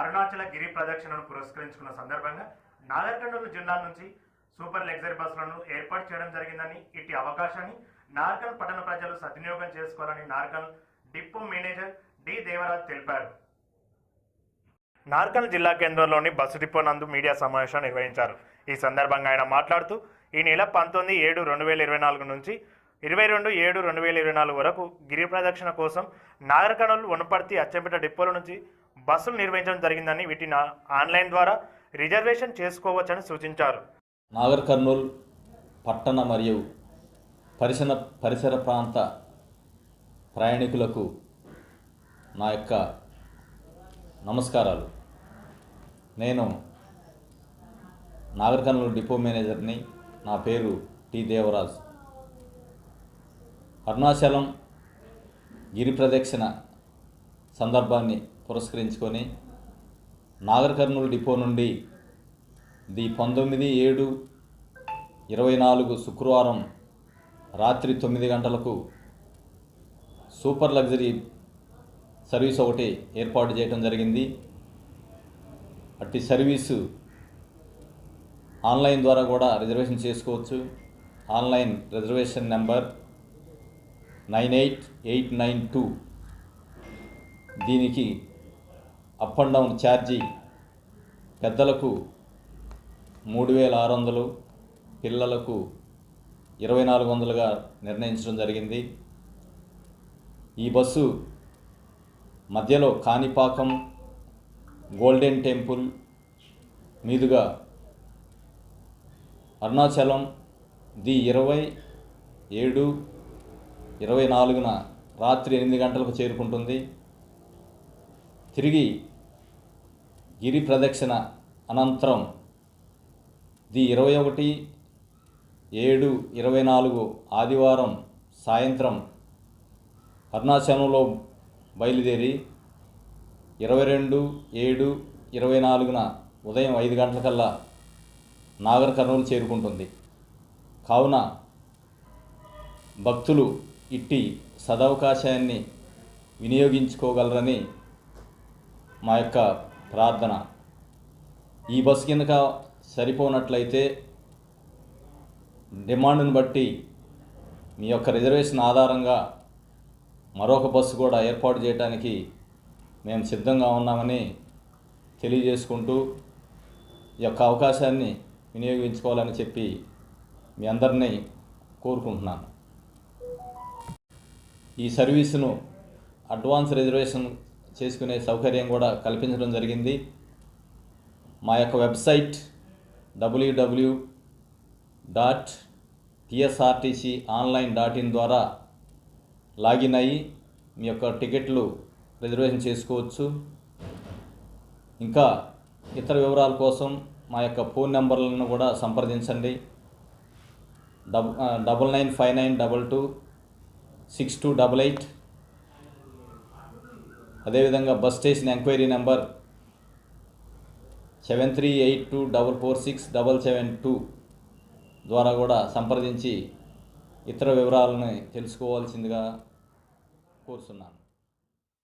అరుణాచల గిరి ప్రదక్షిణను పురస్కరించుకున్న సందర్భంగా నాగర్కర్నూలు జిల్లా నుంచి సూపర్ లగ్జరీ బస్సులను ఏర్పాటు చేయడం జరిగిందని ఇట్టి అవకాశాన్ని నార్కల్ పట్టణ ప్రజలు సద్వినియోగం చేసుకోవాలని Narkal depot manager D Devaraj తెలిపారు. నార్కల్ జిల్లా కేంద్రంలోని బస్సు డిపో నందు మీడియా సమావేశం నిర్వహించారు. ఈ సందర్భంగా ఆయన మాట్లాడుతూ ఈ నెల పంతొమ్మిది ఏడు రెండు వేల ఇరవై నాలుగు నుంచి ఇరవై రెండు ఏడు రెండు వేల ఇరవై నాలుగు వరకు గిరి ప్రదక్షిణ కోసం నాగరకర్నూలు వనపర్తి అచ్చంపేట డిపోల నుంచి బస్సులు నిర్వహించడం జరిగిందని వీటిని ఆన్లైన్ ద్వారా రిజర్వేషన్ చేసుకోవచ్చని సూచించారు. నాగర్ కర్నూల్ పట్టణ మరియు పరిసర పరిసర ప్రాంత ప్రయాణికులకు నా యొక్క నమస్కారాలు. నేను నాగర్ కర్నూలు డిపో మేనేజర్ని నా పేరు టి దేవరాజ్. అరుణాచలం గిరి ప్రదక్షిణ సందర్భాన్ని పురస్కరించుకొని నాగర్కర్నూలు డిపో నుండి ది పంతొమ్మిది ఏడు ఇరవై నాలుగు శుక్రవారం రాత్రి తొమ్మిది గంటలకు సూపర్ లగ్జరీ సర్వీస్ ఒకటి ఏర్పాటు చేయడం జరిగింది. అట్టి సర్వీసు ఆన్లైన్ ద్వారా కూడా రిజర్వేషన్ చేసుకోవచ్చు. Online reservation number nine eight eight nine two. దీనికి అప్ అండ్ డౌన్ ఛార్జీ పెద్దలకు మూడు వేల ఆరు వందలు పిల్లలకు ఇరవై నాలుగు వందలుగా నిర్ణయించడం జరిగింది. ఈ బస్సు మధ్యలో కాణిపాకం గోల్డెన్ టెంపుల్ మీదుగా అరుణాచలం ది ఇరవై ఏడు ఇరవై నాలుగున రాత్రి ఎనిమిది గంటలకు చేరుకుంటుంది. తిరిగి గిరి ప్రదక్షిణ అనంతరం ది ఇరవై ఒకటి ఏడు ఇరవై నాలుగు ఆదివారం సాయంత్రం అరుణాచలంలో బయలుదేరి ఇరవై రెండు ఏడు ఇరవై నాలుగున ఉదయం ఐదు గంటలకల్లా నాగర్ కర్నూలు చేరుకుంటుంది. కావున భక్తులు ఇట్టి సదవకాశాన్ని వినియోగించుకోగలరని మా యొక్క ప్రార్థన. ఈ బస్సు కిందక సరిపోనట్లయితే డిమాండ్ను బట్టి మీ యొక్క రిజర్వేషన్ ఆధారంగా మరొక బస్సు కూడా ఏర్పాటు చేయడానికి మేము సిద్ధంగా ఉన్నామని తెలియజేసుకుంటూ ఈ యొక్క అవకాశాన్ని వినియోగించుకోవాలని చెప్పి మీ అందరినీ కోరుకుంటున్నాను. ఈ సర్వీసును అడ్వాన్స్ రిజర్వేషన్ చేసుకునే సౌకర్యం కూడా కల్పించడం జరిగింది. మా యొక్క website WWW dot TSRTC online dot in ద్వారా లాగిన్ అయ్యి మీ యొక్క టికెట్లు రిజర్వేషన్ చేసుకోవచ్చు. ఇంకా ఇతర వివరాల కోసం మా యొక్క ఫోన్ నెంబర్లను కూడా సంప్రదించండి. Double double nine five nine double two six two double eight అదేవిధంగా bus station enquiry number seven three eight two double four six double seven two ద్వారా కూడా సంప్రదించి ఇతర వివరాలను తెలుసుకోవాల్సిందిగా కోరుతున్నాను